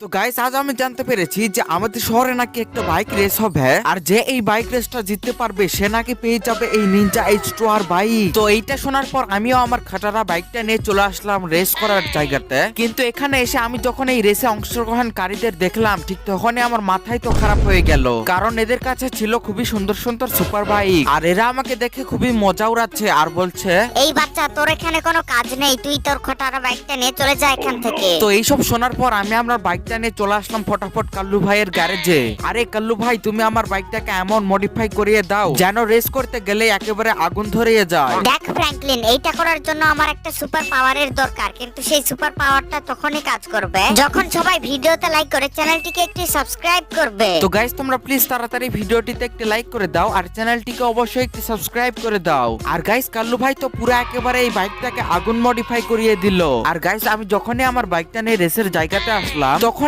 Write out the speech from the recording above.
তো গাইস আজ আমি জানতে পেরেছি যে আমাদের শহরে নাকি একটা বাইক রেস হবে আর যে এই বাইক রেসটা জিততে পারবে সে নাকি পেয়ে যাবে এই Ninja H two R bike তো এইটা শোনার পর আমিও আমার খাটারা বাইকটা নিয়ে চলে আসলাম রেস করার জায়গাতে। কিন্তু এখানে এসে আমি যখন এই রেসে অংশগ্রহণকারীদের দেখলাম ঠিক তখনই আমার মাথায় তো খারাপ হয়ে গেল। কারণ এদের কাছে ছিল খুবই সুন্দর সুন্দর সুপার বাইক আর এরা আমাকে দেখে খুবই মজা উড়াচ্ছে আর বলছে এই বাচ্চা তোর এখানে কোনো কাজ নেই তুই তোর খটারা বাইকটা নিয়ে চলে যা এখান থেকে। তো এইসব শোনার পর আমি আমার বাইকটা নিয়ে চলে আসলাম ফটাফট কাল্লু ভাইয়ের গ্যারেজে। আরে কাল্লু ভাই তুমি আমার বাইকটাকে এমন মডিফাই করিয়ে দাও যেন রেস করতে গেলে একেবারে আগুন ধরিয়ে যায়। দেখ ফ্র্যাঙ্কলিন এইটা করার জন্য আমার একটা সুপার পাওয়ারের দরকার কিন্তু সেই সুপার পাওয়ারটা তখনই কাজ করবে। যখন সবাই ভিডিওতে লাইক করে চ্যানেলটিকে একটি সাবস্ক্রাইব করবে। তো গাইস তোমরা প্লিজ তাড়াতাড়ি ভিডিওটিতে একটি লাইক করে দাও আর চ্যানেলটিকে অবশ্যই একটি সাবস্ক্রাইব করে দাও। আর গাইস কাল্লু ভাই তো পুরো একেবারে এই বাইকটাকে আগুন মডিফাই করিয়ে দিল। আর গাইস আমি যখনই আমার বাইকটা নিয়ে রেসের জায়গাতে আসলাম তখন